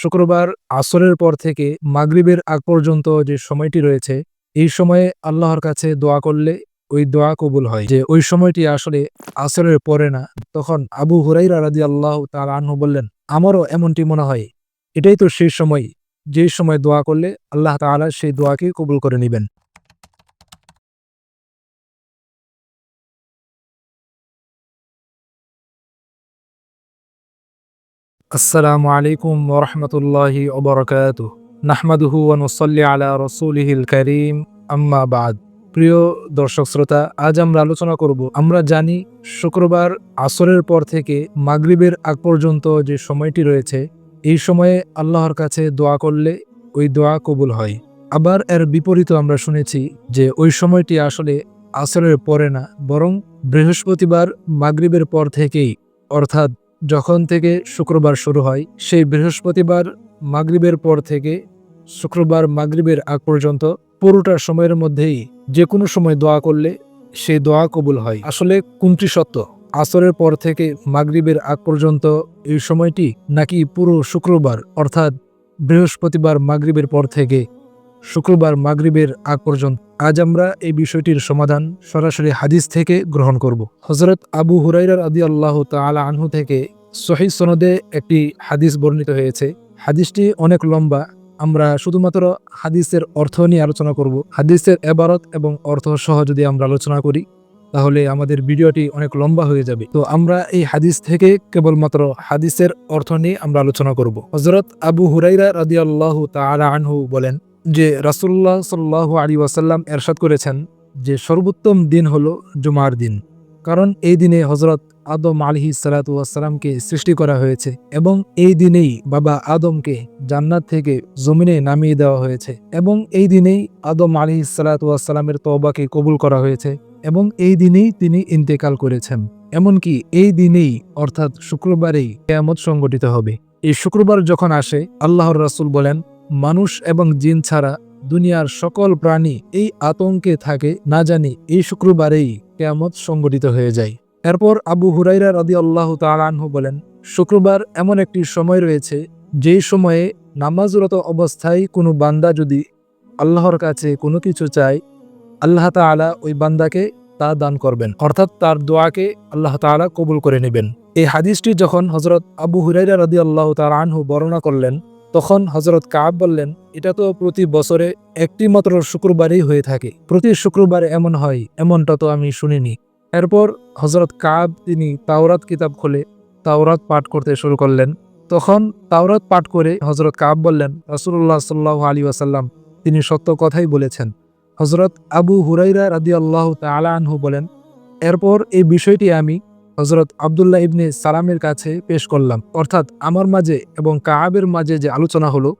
শুক্রবার আসরের পর থেকে মাগরিবের আগ পর্যন্ত যে সময়টি রয়েছে, এই সময়ে আল্লাহর কাছে দোয়া করলে ওই দোয়া কবুল হয়। যে ওই সময়টি আসলে আসরের পরে না, তখন আবু হুরাইরা রাজি আল্লাহ তার আনহু বললেন, আমারও এমনটি মনে হয়। এটাই তো সেই সময়। যে সময় দোয়া করলে আল্লাহ তালা সেই দোয়াকে কবুল করে নেবেন। আসসালামু আলাইকুম ওরহমতুল্লাহি ওবরকাত নাহমাদুহু ওয়ানুসল্লি আলা রসুলিহিল করিম। আম্মা বাদ। প্রিয় দর্শক শ্রোতা, আজ আমরা আলোচনা করব, আমরা জানি শুক্রবার আসরের পর থেকে মাগরিবের আগ পর্যন্ত যে সময়টি রয়েছে, এই সময়ে আল্লাহর কাছে দোয়া করলে ওই দোয়া কবুল হয়। আবার এর বিপরীত আমরা শুনেছি যে ওই সময়টি আসলে আসরের পরে না, বরং বৃহস্পতিবার মাগরিবের পর থেকেই, অর্থাৎ যখন থেকে শুক্রবার শুরু হয়, সেই বৃহস্পতিবার মাগরিবের পর থেকে শুক্রবার মাগরিবের আগ পর্যন্ত পুরোটা সময়ের মধ্যেই যে কোনো সময় দোয়া করলে সেই দোয়া কবুল হয়। আসলে কোনটি সত্য, আসরের পর থেকে মাগরিবের আগ পর্যন্ত এই সময়টি নাকি পুরো শুক্রবার, অর্থাৎ বৃহস্পতিবার মাগরিবের পর থেকে শুক্রবার মাগরিবের আগ পর্যন্ত। আজ আমরা এই বিষয়টির সমাধান সরাসরি হাদিস থেকে গ্রহণ করব। হজরত আবু হুরাইরার আদি আল্লাহ তালা আনহু থেকে সহি সনদে একটি হাদিস বর্ণিত হয়েছে। হাদিসটি অনেক লম্বা। আমরা শুধুমাত্র হাদিসের অর্থ নিয়ে আলোচনা করব। হাদিসের এবারত এবং অর্থ সহ যদি আমরা আলোচনা করি, তাহলে আমাদের ভিডিওটি অনেক লম্বা হয়ে যাবে। তো আমরা এই হাদিস থেকে কেবলমাত্র হাদিসের অর্থ নিয়ে আমরা আলোচনা করব। হজরত আবু হুরাইরা রাদি আল্লাহ আনহু বলেন যে রাসুল্লাহ সাল্লাহ আলী ওয়াসাল্লাম এরশাদ করেছেন যে, সর্বোত্তম দিন হলো জুমার দিন। কারণ এই দিনে হজরত আদম আলহি সালাতামকে সৃষ্টি করা হয়েছে এবং এই দিনেই বাবা আদমকে জান্নাত থেকে জমিনে নামিয়ে দেওয়া হয়েছে এবং এই দিনেই আদম আলহি সালাতামের তবাকে কবুল করা হয়েছে এবং এই দিনেই তিনি ইন্তেকাল করেছেন। এমনকি এই দিনেই অর্থাৎ শুক্রবারেই কেয়ামত সংগঠিত হবে। এই শুক্রবার যখন আসে, আল্লাহর রাসুল বলেন, মানুষ এবং জিন ছাড়া দুনিয়ার সকল প্রাণী এই আতঙ্কে থাকে, না জানি এই শুক্রবারেই কেয়ামত সংগঠিত হয়ে যায়। এরপর আবু হুরাইরা রদি আল্লাহ তালানহু বলেন, শুক্রবার এমন একটি সময় রয়েছে যেই সময়ে নামাজরত অবস্থায় কোনো বান্দা যদি আল্লাহর কাছে কোনো কিছু চায়, আল্লাহ তালা ওই বান্দাকে তা দান করবেন। অর্থাৎ তার দোয়াকে আল্লাহ তালা কবুল করে নেবেন। এই হাদিসটি যখন হজরত আবু হুরাইরা রদি আল্লাহ তালানহু বর্ণনা করলেন তখন হজরত কাব বললেন, এটা তো প্রতি বছরে একটি মাত্র শুক্রবারই হয়ে থাকে। প্রতি শুক্রবারে এমন হয়, এমনটা তো আমি শুনিনি। এরপর হজরত কাব তিনি তাওরাত কিতাব খুলে তাওরাত পাঠ করতে শুরু করলেন। তখন তাওরাত পাঠ করে হজরত কাব বললেন রসুল্লাহ সাল্লাহ আলী ওয়াসাল্লাম তিনি সত্য কথাই বলেছেন। হজরত আবু হুরাইরা রাদি আল্লাহ তালা আনহু বলেন, এরপর এই বিষয়টি আমি হজরত আবদুল্লাহ ইবনে সালামের কাছে পেশ করলাম। অর্থাৎ আমার মাঝে এবং কাহাবের মাঝে যে আলোচনা হলো,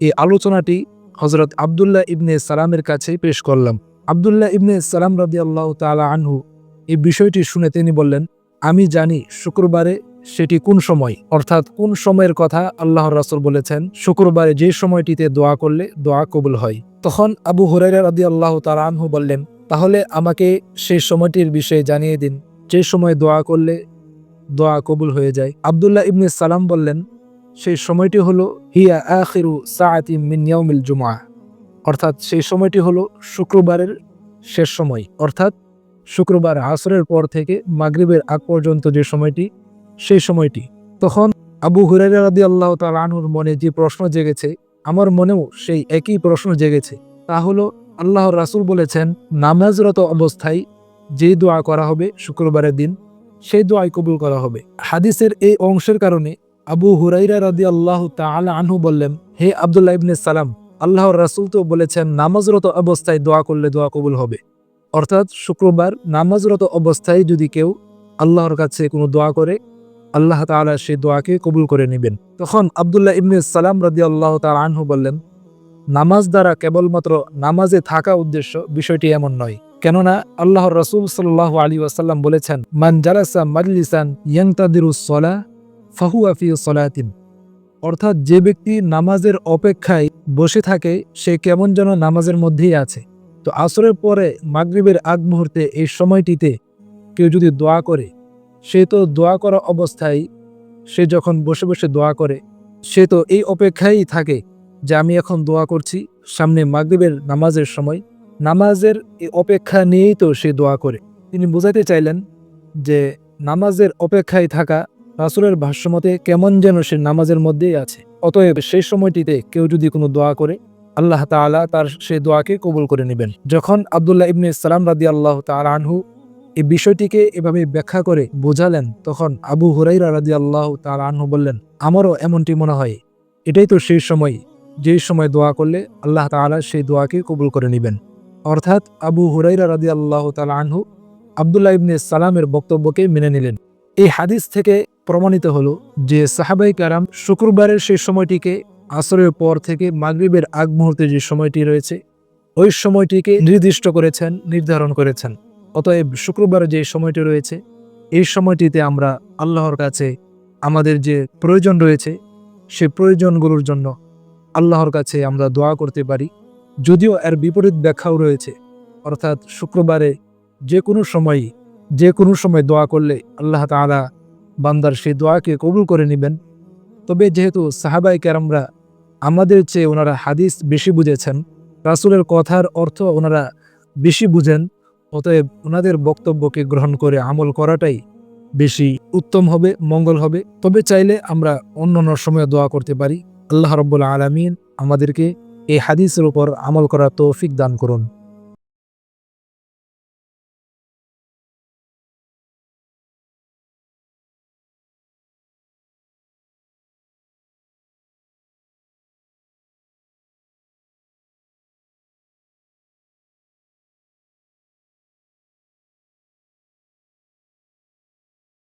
এই আলোচনাটি হজরত আবদুল্লাহ ইবনে সালামের কাছে পেশ করলাম। আবদুল্লাহ ইবনে সালাম রাদি আল্লাহ তালা আনহু এই বিষয়টি শুনে তিনি বললেন, আমি জানি শুক্রবারে সেটি কোন সময়? অর্থাৎ কোন সময়ের কথা আল্লাহ রাসুল বলেছেন, শুক্রবারে যে সময়টিতে দোয়া করলে দোয়া কবুল হয়। তখন আবু হুরাইরা রাদি আল্লাহ তালা আনহু বললেন, তাহলে আমাকে সেই সময়টির বিষয়ে জানিয়ে দিন। যে সময় দোয়া করলে দোয়া কবুল হয়ে যায়। আবদুল্লাহ ইবনে সালাম বললেন, সেই সময়টি হলো হিয়া আখিরু সাআতি মিন ইয়াউমিল জুমা অর্থাৎ সেই সময়টি হলো শুক্রবারের শেষ সময়। অর্থাৎ শুক্রবার আসরের পর থেকে মাগরিবের আগ পর্যন্ত যে সময়টি, সেই সময়টি। তখন আবু হুরাইরা রাদি আল্লাহ তালাহুর মনে যে প্রশ্ন জেগেছে, আমার মনেও সেই একই প্রশ্ন জেগেছে। তা হলো আল্লাহ রাসুল বলেছেন, নামাজরত অবস্থায় যে দোয়া করা হবে শুক্রবারের দিন, সেই দোয়াই কবুল করা হবে। হাদিসের এই অংশের কারণে আবু হুরাইরা রাদি আল্লাহ তালা আনহু বললেন, হে আবদুল্লাহ ইবনে সালাম, আল্লাহর রাসুল তো বলেছেন, নামাজরত অবস্থায় দোয়া করলে দোয়া কবুল হবে। অর্থাৎ শুক্রবার নামাজরত অবস্থায় যদি কেউ আল্লাহর কাছে কোনো দোয়া করে, আল্লাহ তালা সেই দোয়াকে কবুল করে নেবেন। তখন আবদুল্লাহ ইবনে সালাম রাদি আল্লাহ তাল আনহু বললেন, নামাজ দ্বারা কেবলমাত্র নামাজে থাকা উদ্দেশ্য বিষয়টি এমন নয়। কেননা আল্লাহর রসুল সাল্লাহ আলী ওয়াসাল্লাম বলেছেন, মান জালাসা মাজলিসান ইয়াংতাদিরুসলা ফাহু আফি সলাতিন। অর্থাৎ যে ব্যক্তি নামাজের অপেক্ষায় বসে থাকে, সে কেমন যেন নামাজের মধ্যেই আছে। তো আসরের পরে মাগরিবের আগ মুহূর্তে এই সময়টিতে কেউ যদি দোয়া করে, সে তো দোয়া করা অবস্থায়, সে যখন বসে বসে দোয়া করে, সে তো এই অপেক্ষায় থাকে যে আমি এখন দোয়া করছি সামনে মাগরিবের নামাজের সময়। নামাজের অপেক্ষা নিয়েই তো সে দোয়া করে। তিনি বোঝাতে চাইলেন যে, নামাজের অপেক্ষায় থাকা রাসুলের ভাষ্যমতে কেমন যেন সে নামাজের মধ্যেই আছে। অতএব সেই সময়টিতে কেউ যদি কোনো দোয়া করে, আল্লাহ তাআলা তার সে দোয়াকে কবুল করে নেবেন। যখন আবদুল্লাহ ইবনে সালাম রাদি আল্লাহ তাআলা আনহু এই বিষয়টিকে এভাবে ব্যাখ্যা করে বোঝালেন, তখন আবু হুরাইরা রাদি আল্লাহ তাআলা আনহু বললেন, আমারও এমনটি মনে হয়। এটাই তো সেই সময়। যেই সময় দোয়া করলে আল্লাহ তাআলা সেই দোয়াকে কবুল করে নেবেন। অর্থাৎ আবু হুরাইরা রাদি আল্লাহ তাআলা আনহু আবদুল্লাহ ইবনে সালামের বক্তব্যকে মেনে নিলেন। এই হাদিস থেকে প্রমাণিত হলো যে সাহাবাই কারাম শুক্রবারের সেই সময়টিকে, আসরের পর থেকে মাগরিবের আগ মুহূর্তে যে সময়টি রয়েছে, ওই সময়টিকে নির্দিষ্ট করেছেন, নির্ধারণ করেছেন। অতএব শুক্রবারে যে সময়টি রয়েছে, এই সময়টিতে আমরা আল্লাহর কাছে আমাদের যে প্রয়োজন রয়েছে, সে প্রয়োজনগুলোর জন্য আল্লাহর কাছে আমরা দোয়া করতে পারি। যদিও এর বিপরীত ব্যাখ্যাও রয়েছে। অর্থাৎ শুক্রবারে যে কোনো সময়, যে কোনো সময় দোয়া করলে আল্লাহ তাআলা বান্দার সেই দোয়াকে কবুল করে নেবেন। তবে যেহেতু সাহাবাই কেরামরা আমাদের চেয়ে ওনারা হাদিস বেশি বুঝেছেন, রাসুলের কথার অর্থ ওনারা বেশি বুঝেন, অতএব ওনাদের বক্তব্যকে গ্রহণ করে আমল করাটাই বেশি উত্তম হবে, মঙ্গল হবে। তবে চাইলে আমরা অন্য অন্য সময় দোয়া করতে পারি। আল্লাহ রব্বুল আলমিন আমাদেরকে এই হাদিসের উপর আমল করার তৌফিক দান করুন।